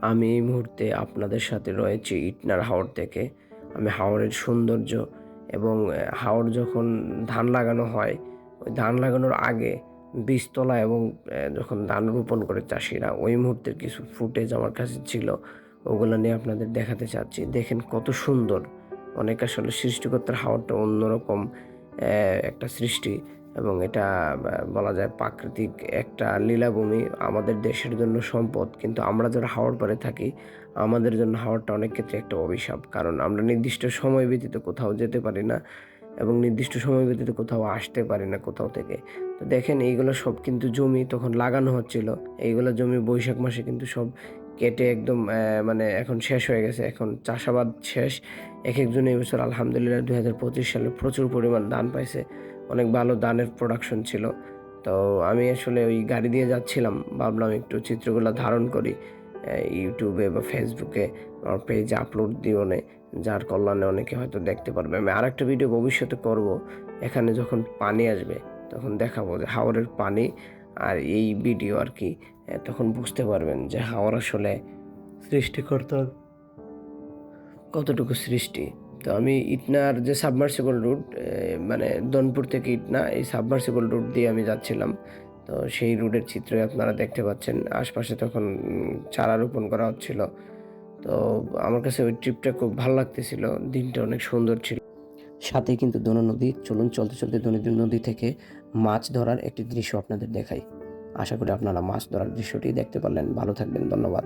আমি এই মুহূর্তে আপনাদের সাথে রয়েছি ইটনার হাওড় থেকে। আমি হাওড়ের সৌন্দর্য এবং হাওড় যখন ধান লাগানো হয়, ওই ধান লাগানোর আগে বীজতলা এবং যখন ধান রোপণ করে চাষিরা, ওই মুহূর্তের কিছু ফুটেজ আমার কাছে ছিল। ওগুলো নিয়ে আপনাদের দেখাতে চাচ্ছি। দেখেন কত সুন্দর। অনেক আসলে সৃষ্টিকর্তার হাওড়টা অন্যরকম একটা সৃষ্টি। এবং এটা বলা যায় প্রাকৃতিক একটা লীলাভূমি আমাদের দেশের জন্য সম্পদ। কিন্তু আমরা যারা হাওড় পাড়ে থাকি, আমাদের জন্য হাওড়টা অনেক ক্ষেত্রে একটা অভিশাপ। কারণ আমরা নির্দিষ্ট সময় ব্যতীত কোথাও যেতে পারি না এবং নির্দিষ্ট সময় ব্যতীত কোথাও আসতে পারি না কোথাও থেকে। তো দেখেন, এইগুলো সব কিন্তু জমি তখন লাগানো হচ্ছিল। এইগুলো জমি বৈশাখ মাসে কিন্তু সব কেটে একদম মানে এখন শেষ হয়ে গেছে। এখন চাষাবাদ শেষ। এক একজন এই বছর আলহামদুলিল্লাহ দুই হাজার পঁচিশ সালে প্রচুর পরিমাণ ধান পাইছে। অনেক ভালো দানের প্রোডাকশন ছিল। তো আমি আসলে ওই গাড়ি দিয়ে যাচ্ছিলাম। ভাবলাম একটু চিত্রগুলো ধারণ করি ইউটিউবে বা ফেসবুকে আমার পেজে আপলোড দিও নে, যার কল্যাণে অনেকে হয়তো দেখতে পারবে। আমি আর একটা ভিডিও ভবিষ্যতে করব, এখানে যখন পানি আসবে, তখন দেখাবো যে হাওরের পানি আর এই ভিডিও আর কি তখন বুঝতে পারবেন যে হাওর আসলে সৃষ্টিকর্তার কতটুকু সৃষ্টি? তো আমি ইটনার যে সাবমার্সিবল রুট মানে দনপুর থেকে ইটনা, এই সাবমার্সিবল রুট দিয়ে আমি যাচ্ছিলাম। তো সেই রুটের চিত্রই আপনারা দেখতে পাচ্ছেন। আশপাশে তখন চারা রোপণ করা হচ্ছিল। তো আমার কাছে ওই ট্রিপটা খুব ভালো লাগতেছিল। দিনটা অনেক সুন্দর ছিল। সাথে কিন্তু দোনো নদী, চলুন চলতে চলতে দোনো নদী থেকে মাছ ধরার একটি দৃশ্য আপনাদের দেখাই। আশা করি আপনারা মাছ ধরার দৃশ্যটি দেখতে পারলেন। ভালো থাকবেন, ধন্যবাদ।